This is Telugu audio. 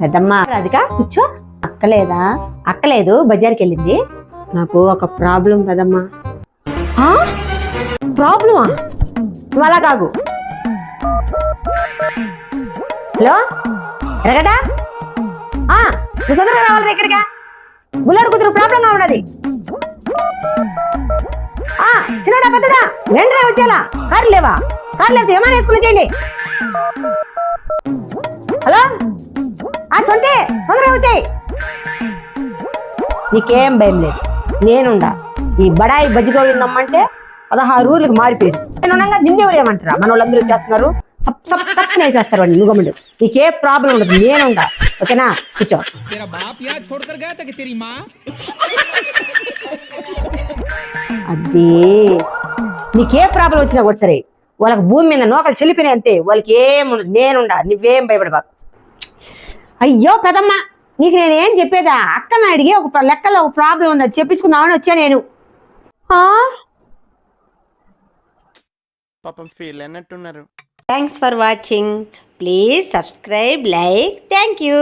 పెద్దమ్మ. రాధిక కూర్చో. అక్కలేదా? అక్కలేదు బజార్కి వెళ్ళింది. నాకు ఒక ప్రాబ్లం పెదమ్మా ప్రాబ్లమా? అలా కాదు. హలో? ఎరగడా? తొందరగా రావాలి ఇక్కడిగా బుల్లడు కూతురు ప్రాబ్లంగా ఉన్నది. ఆ, చిన్నడా పెద్దడా? వెంటనే వచ్చేలా కారు లేవా? కారు లేకపోతే ఏమైనా వేసుకుని చేయండి హలో? అవుతాయి. నీకేం భయం లేదు. నేనుండా. ఈ బడాయి బతికోయిందమ్మంటే పదహారు ఊర్లకు మారిపోయింది. నేను నిన్నెవరు ఏమంటారా? మన వాళ్ళందరూ చేస్తున్నారు సప్ సప్ సప్ నువ్వు నీకే ప్రాబ్లం ఉండదు. నేనుండా. ఓకేనా? కూర్చో. అదే నీకే ప్రాబ్లం వచ్చినా కూడా సరే వాళ్ళకి భూమి మీద నోకలు చెల్లిపోయినాయి అంతే. వాళ్ళకి ఏముండదు నేనుండా. నువ్వేం భయపడబాకు. అయ్యో కదమ్మా నీకు నేను ఏం చెప్పేదా? అక్కన అడిగి ఒక లెక్కలో ఒక ప్రాబ్లం ఉంది అది చెప్పించుకుందామని వచ్చా నేను. ఆ? పాపం feel అయినట్టున్నారు. Thanks for watching please subscribe like thank you